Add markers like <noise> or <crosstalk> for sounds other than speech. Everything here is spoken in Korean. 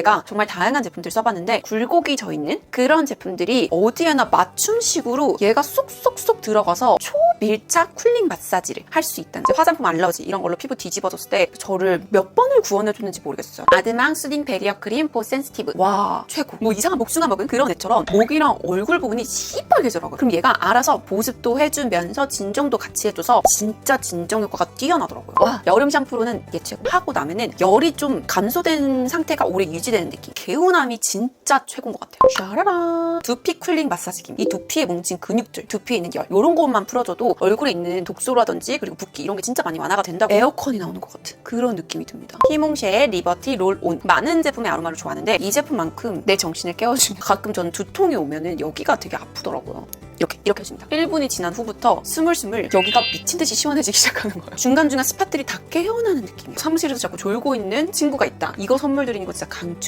제가 정말 다양한 제품들 써봤는데 굴곡이 져 있는 그런 제품들이 어디에나 맞춤식으로 얘가 쏙쏙쏙 들어가서 초밀착 쿨링 마사지를 할 수 있다는 화장품 알러지 이런 걸로 피부 뒤집어졌을 때 저를 몇 번을 구원해줬는지 모르겠어요. 아드망 수딩 베리어 크림 포 센스티브 와 최고. 뭐 이상한 목숭아 먹은 그런 애처럼 목이랑 얼굴 부분이 시뻘개져라고요. 그럼 얘가 알아서 보습도 해주면서 진정도 같이 해줘서 진짜 진정 효과가 뛰어나더라고요. 와 여름 샴푸로는 얘 최고. 하고 나면은 열이 좀 감소된 상태가 오래 유지되는 느낌. 개운함이 진짜 최고인 것 같아요. 샤라라. 두피 쿨링 마사지기. 이 두피에 뭉친 근육들, 두피에 있는 열 이런 것만 풀어줘도 얼굴에 있는 독소라든지 그리고 붓기 이런 게 진짜 많이 완화가 된다고 에어컨이 나오는 것 같은 그런 느낌이 듭니다. 히몽쉐의 리버티 롤온. 많은 제품의 아로마를 좋아하는데 이 제품만큼 내 정신을 깨워주는 <laughs> 가끔 저는 두통이 오면은 여기가 되게 아프더라고요. 이렇게 이렇게 해줍니다. 1분이 지난 후부터 스물스물 여기가 미친 듯이 시원해지기 <laughs> 시작하는 거예요. 중간중간 스팟들이 다 깨어나는 느낌이에요. 사무실에서 자꾸 졸고 있는 친구가 있다. 이거 선물 드리는 거 진짜 강추.